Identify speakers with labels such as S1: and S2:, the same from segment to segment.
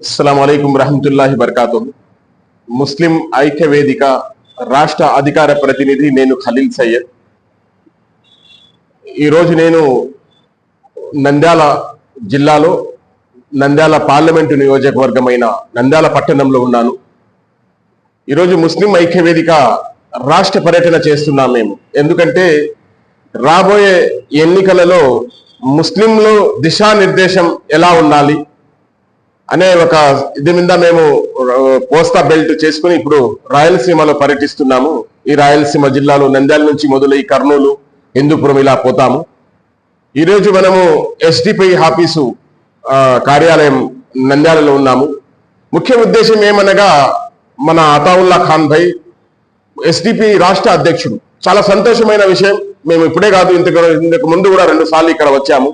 S1: అస్సలం అయికం రహమతుల్లాహి బర్కాతు ముస్లిం ఐక్య వేదిక రాష్ట్ర అధికార ప్రతినిధి నేను ఖలీల్ సయ్యద్ ఈరోజు నేను నంద్యాల జిల్లాలో నంద్యాల పార్లమెంటు నియోజకవర్గమైన నంద్యాల పట్టణంలో ఉన్నాను ఈరోజు ముస్లిం ఐక్య వేదిక రాష్ట్ర పర్యటన చేస్తున్నాం మేము ఎందుకంటే రాబోయే ఎన్నికలలో ముస్లింలు దిశానిర్దేశం ఎలా ఉండాలి? అనే ఒక ఇది మీద మేము uh, కోస్తా బెల్ట్ చేసుకుని ఇప్పుడు రాయలసీమలో పర్యటిస్తున్నాము. ఈ రాయలసీమ జిల్లాలో నంద్యాల నుంచి మొదలై కర్నూలు హిందూపురం ఇలా పోతాము. ఈరోజు మనము ఎస్డిపిఐ ఆఫీసు uh, కార్యాలయం నంద్యాలలో ఉన్నాము. ముఖ్య ఉద్దేశం ఏమనగా మన అతావుల్లా ఖాన్ భాయ్ ఎస్డిపి రాష్ట్ర అధ్యక్షుడు. చాలా సంతోషమైన విషయం. మేము ఇప్పుడే కాదు ఇంతకు ఇంతకు ముందు కూడా రెండు సార్లు ఇక్కడ వచ్చాము.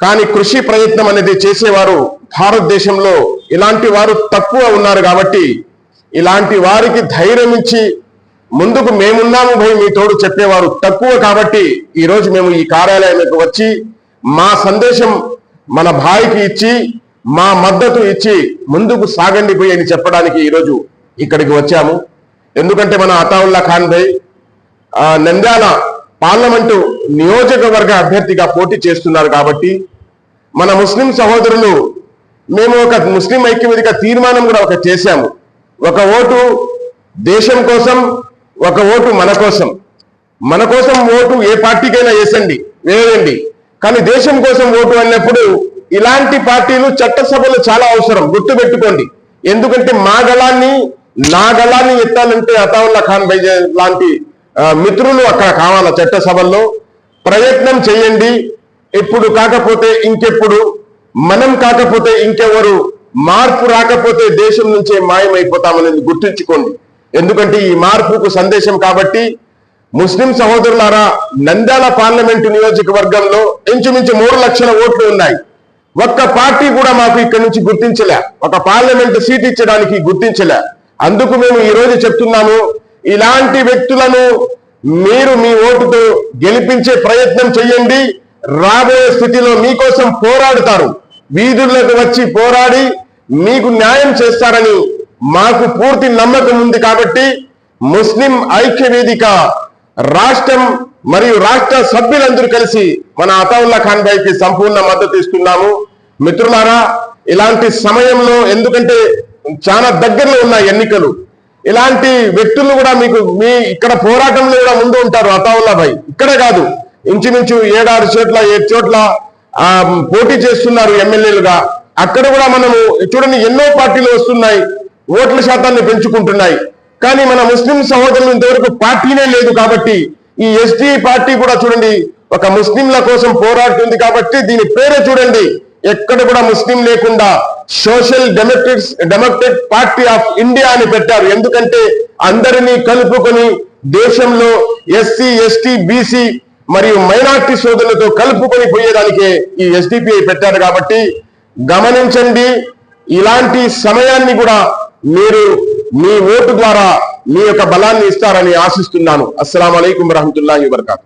S1: కానీ కృషి ప్రయత్నం అనేది చేసేవారు భారతదేశంలో ఇలాంటి వారు తక్కువ ఉన్నారు కాబట్టి ఇలాంటి వారికి ధైర్యం ఇచ్చి ముందుకు మేమున్నాము భయ్ మీ తోడు చెప్పేవారు తక్కువ కాబట్టి ఈరోజు మేము ఈ కార్యాలయానికి వచ్చి మా సందేశం మన భాయికి ఇచ్చి మా మద్దతు ఇచ్చి ముందుకు సాగండి పోయి అని చెప్పడానికి ఈరోజు ఇక్కడికి వచ్చాము. ఎందుకంటే మన అతావుల్లా ఖాన్ భయ్ నంద్యాల పార్లమెంటు నియోజకవర్గ అభ్యర్థిగా పోటీ చేస్తున్నారు కాబట్టి మన ముస్లిం సహోదరులు మేము ఒక ముస్లిం ఐక్యవేదిక తీర్మానం కూడా ఒక చేశాము. ఒక ఓటు దేశం కోసం ఒక ఓటు మన కోసం. మన కోసం ఓటు ఏ పార్టీకైనా వేసండి వేయండి. కానీ దేశం కోసం ఓటు అన్నప్పుడు ఇలాంటి పార్టీలు చట్టసభలు చాలా అవసరం గుర్తుపెట్టుకోండి. ఎందుకంటే మా గళాన్ని నా గళాన్ని ఎత్తాలంటే అతావుల్లా ఖాన్ బైజ లాంటి మిత్రులు అక్కడ కావాల చట్టసభల్లో ప్రయత్నం చేయండి. ఇప్పుడు కాకపోతే ఇంకెప్పుడు. మనం కాకపోతే ఇంకెవరు. మార్పు రాకపోతే దేశం నుంచే మాయమైపోతామనేది గుర్తుంచుకోండి. ఎందుకంటే ఈ మార్పుకు సందేశం కాబట్టి ముస్లిం సహోదరులారా నంద్యాల పార్లమెంటు నియోజకవర్గంలో ఇంచుమించు మూడు లక్షల ఓట్లు ఉన్నాయి. ఒక్క పార్టీ కూడా మాకు ఇక్కడ నుంచి గుర్తించలే. ఒక పార్లమెంట్ సీట్ ఇచ్చడానికి గుర్తించలే. అందుకు మేము ఈ రోజు చెప్తున్నాము ఇలాంటి వ్యక్తులను మీరు మీ ఓటుతో గెలిపించే ప్రయత్నం చేయండి రాబోయే స్థితిలో మీకోసం పోరాడుతారు. వీధుల్లోకి వచ్చి పోరాడి మీకు న్యాయం చేస్తారని మాకు పూర్తి నమ్మకం ఉంది కాబట్టి ముస్లిం ఐక్య వేదిక రాష్ట్రం మరియు రాష్ట్ర సభ్యులందరూ కలిసి మన అతావుల్లా ఖాన్ భాయ్కి సంపూర్ణ మద్దతు ఇస్తున్నాము. మిత్రులారా ఇలాంటి సమయంలో ఎందుకంటే చాలా దగ్గరలో ఉన్నాయి ఎన్నికలు ఇలాంటి వ్యక్తులు కూడా మీకు మీ ఇక్కడ పోరాటంలో కూడా ముందు ఉంటారు అతావుల్లాభాయ్ ఇక్కడే కాదు. ఇంచుమించు ఏడారు చోట్ల ఏడు చోట్ల పోటీ చేస్తున్నారు ఎమ్మెల్యేలుగా. అక్కడ కూడా మనము చూడండి ఎన్నో పార్టీలు వస్తున్నాయి. ఓట్ల శాతాన్ని పెంచుకుంటున్నాయి. కానీ మన ముస్లిం సహోదరులు ఇంతవరకు పార్టీనే లేదు కాబట్టి ఈ ఎస్టీ పార్టీ కూడా చూడండి ఒక ముస్లింల కోసం పోరాడుతుంది కాబట్టి దీని పేరే చూడండి. ఎక్కడ కూడా ముస్లిం లేకుండా social democratics democratic party of India అని పెట్టారు. ఎందుకంటే అందరినీ కలుపుకొని దేశంలో ఎస్సీ ఎస్టీ బీసీ మరియు మైనార్టీ సోదరులతో కలుపుకొని పోయేదానికే ఈ ఎస్డిపిఐ పెట్టారు కాబట్టి గమనించండి ఇలాంటి సమయాన్ని కూడా మీరు మీ ఓటు ద్వారా మీ యొక్క బలాన్ని ఇస్తారని ఆశిస్తున్నాను. అస్సలం అయికం వరహతుల్లా వబర్కాతు.